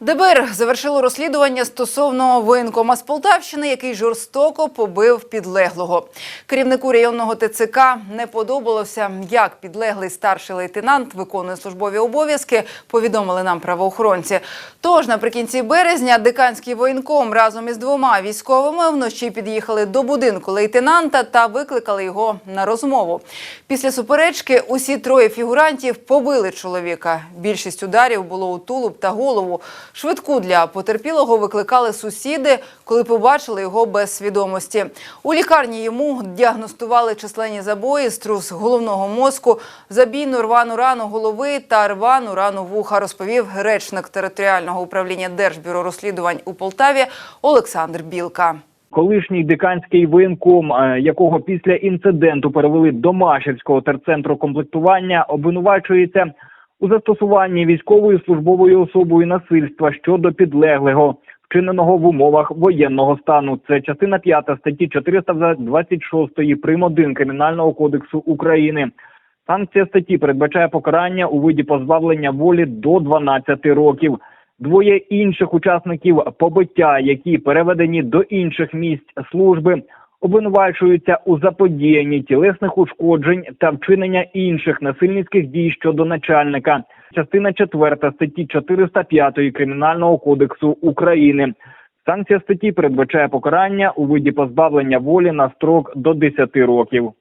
ДБР завершило розслідування стосовно воєнкома з Полтавщини, який жорстоко побив підлеглого. Керівнику районного ТЦК не подобалося, як підлеглий старший лейтенант виконує службові обов'язки. Повідомили нам правоохоронці. Тож наприкінці березня деканський воєнком разом із двома військовими вночі під'їхали до будинку лейтенанта та викликали його на розмову. Після суперечки усі троє фігурантів побили чоловіка. Більшість ударів було у тулуб та голову. Швидку для потерпілого викликали сусіди, коли побачили його без свідомості. У лікарні йому діагностували численні забої, струс головного мозку, забійну рвану рану голови та рвану рану вуха, розповів речник територіального управління Держбюро розслідувань у Полтаві Олександр Білка. Колишній деканський воєнком, е, якого після інциденту перевели до Машівського терцентру комплектування, обвинувачується у застосуванні військовою службовою особою насильства щодо підлеглого, вчиненого в умовах воєнного стану. Це частина 5 статті 426 прим. 1 Кримінального кодексу України. Санкція статті передбачає покарання у виді позбавлення волі до 12 років. Двоє інших учасників побиття, які переведені до інших місць служби, обвинувачуються у заподіянні тілесних ушкоджень та вчинення інших насильницьких дій щодо начальника. Частина 4 статті 405 Кримінального кодексу України. Санкція статті передбачає покарання у виді позбавлення волі на строк до 10 років.